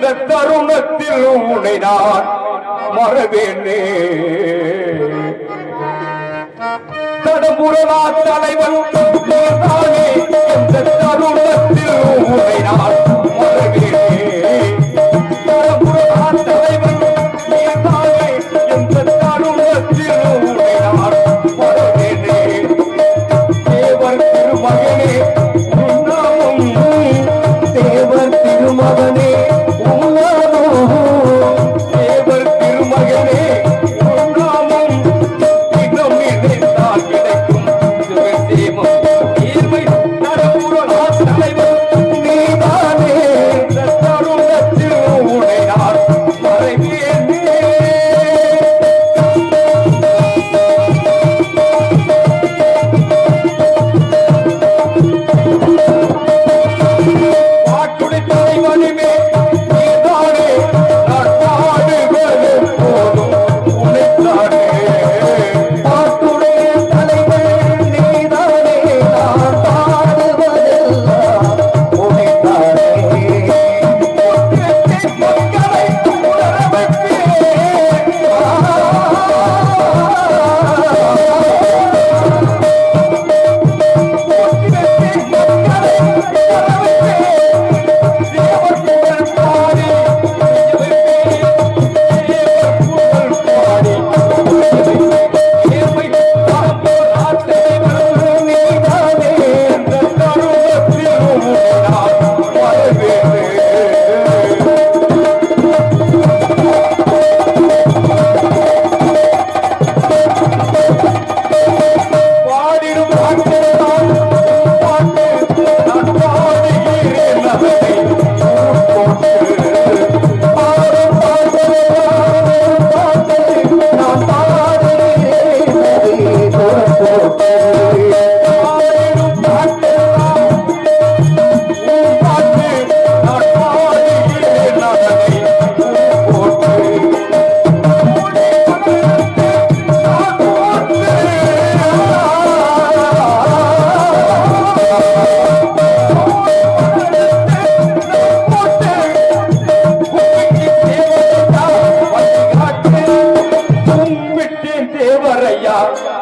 இந்த தருணத்தில் உன்னை நான் மறவேனே. தடபுரவா தலைவன் தோட்டானே இந்த தருணத்தில் உன்னை நான்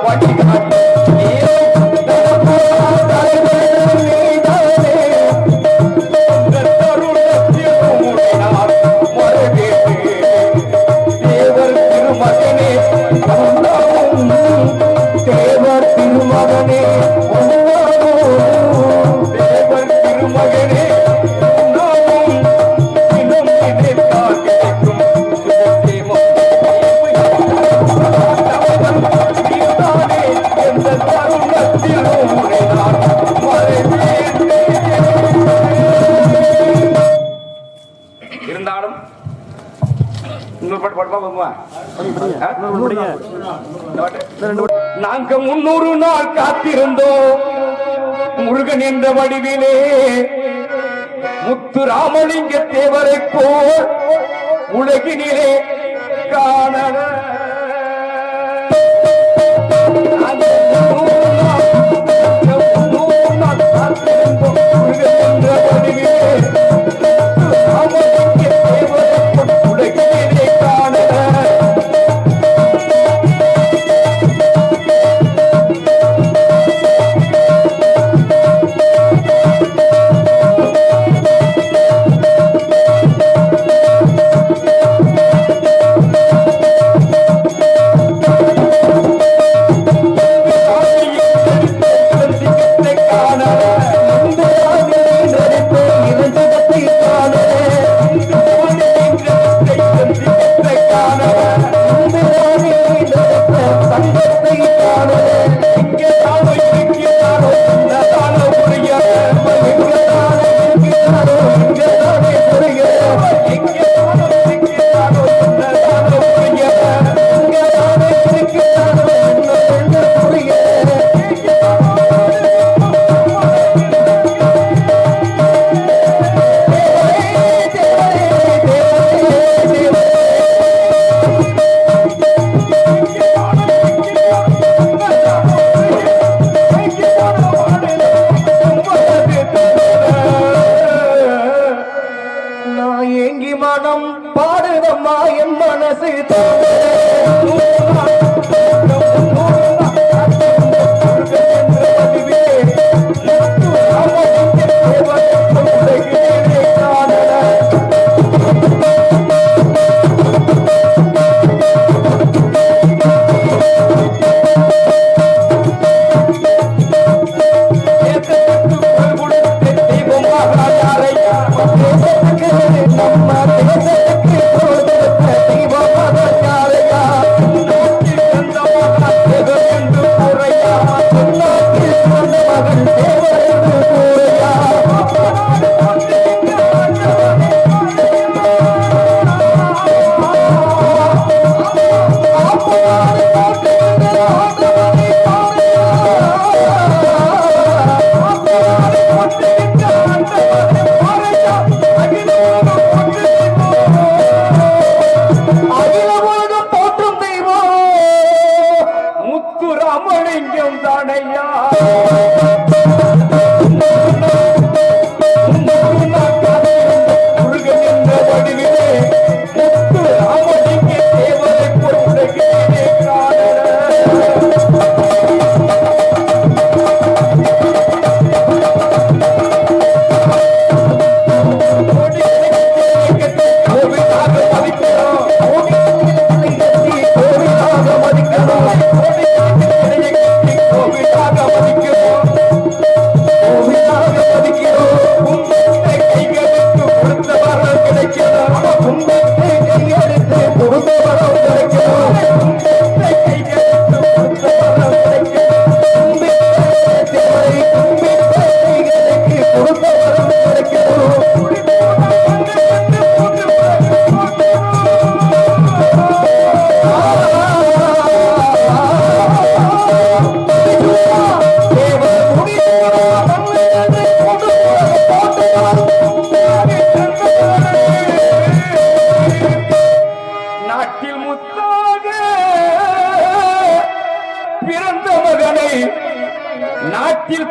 পটিঘাটে இருந்தாலும் நாங்க முன்னூறு நாள் காத்திருந்தோம் முருகன் என்ற வடிவிலே. முத்து ராமலிங்க தேவரை போல் உலகினிலே காணல হইতো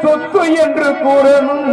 சொத்து என்று கூறணும்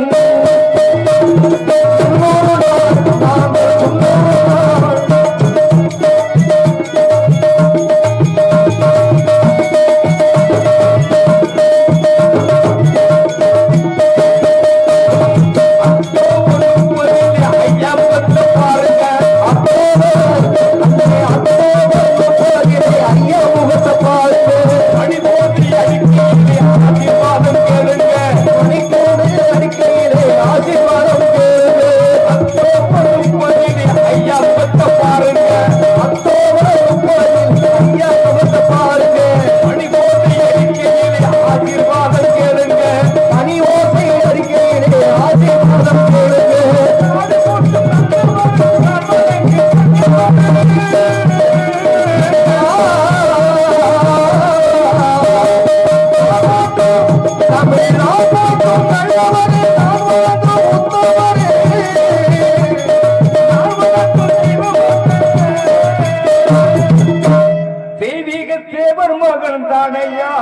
தேவர் மகன் தானையா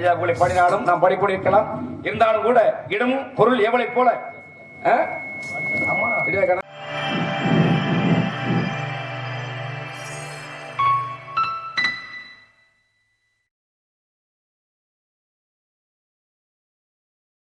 ஐயா உங்களை பாடினாலும் நாம் படிப்படி இருக்கலாம் இருந்தாலும் கூட இடமும் பொருள் எவளை போல ஆமா.